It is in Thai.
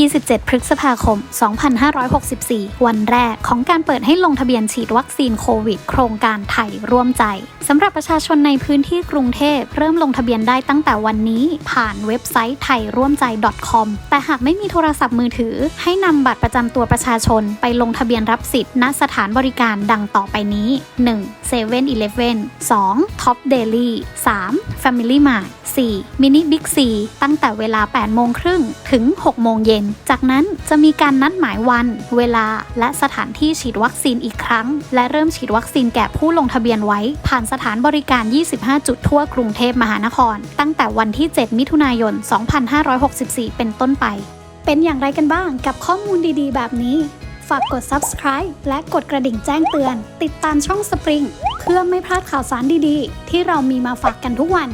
27 พฤษภาคม 2564 วันแรกของการเปิดให้ลงทะเบียนฉีดวัคซีนโควิด โครงการไทยร่วมใจสำหรับประชาชนในพื้นที่กรุงเทพเริ่มลงทะเบียนได้ตั้งแต่วันนี้ผ่านเว็บไซต์ไทยร่วมใจ .com แต่หากไม่มีโทรศัพท์มือถือ ให้นำบัตรประจำตัวประชาชนไปลงทะเบียนรับสิทธิ์ณสถานบริการดังต่อไปนี้ 1. 7 e เ e ่ e อ 2. Top Daily 3. Family Mart 4. Mini Big C ตั้งแต่เวลา 8 โมงครึ่งถึง 6 โมงเย็นจากนั้นจะมีการนัดหมายวัน เวลา และสถานที่ฉีดวัคซีนอีกครั้ง และเริ่มฉีดวัคซีนแก่ผู้ลงทะเบียนไว้ ผ่านสถานบริการ 25 จุดทั่วกรุงเทพมหานคร ตั้งแต่วันที่ 7 มิถุนายน 2564 เป็นต้นไป เป็นอย่างไรกันบ้างกับข้อมูลดีๆ แบบนี้ ฝากกด subscribe และกดกระดิ่งแจ้งเตือน ติดตามช่องสปริงเพื่อไม่พลาดข่าวสารดีๆ ที่เรามีมาฝากกันทุกวัน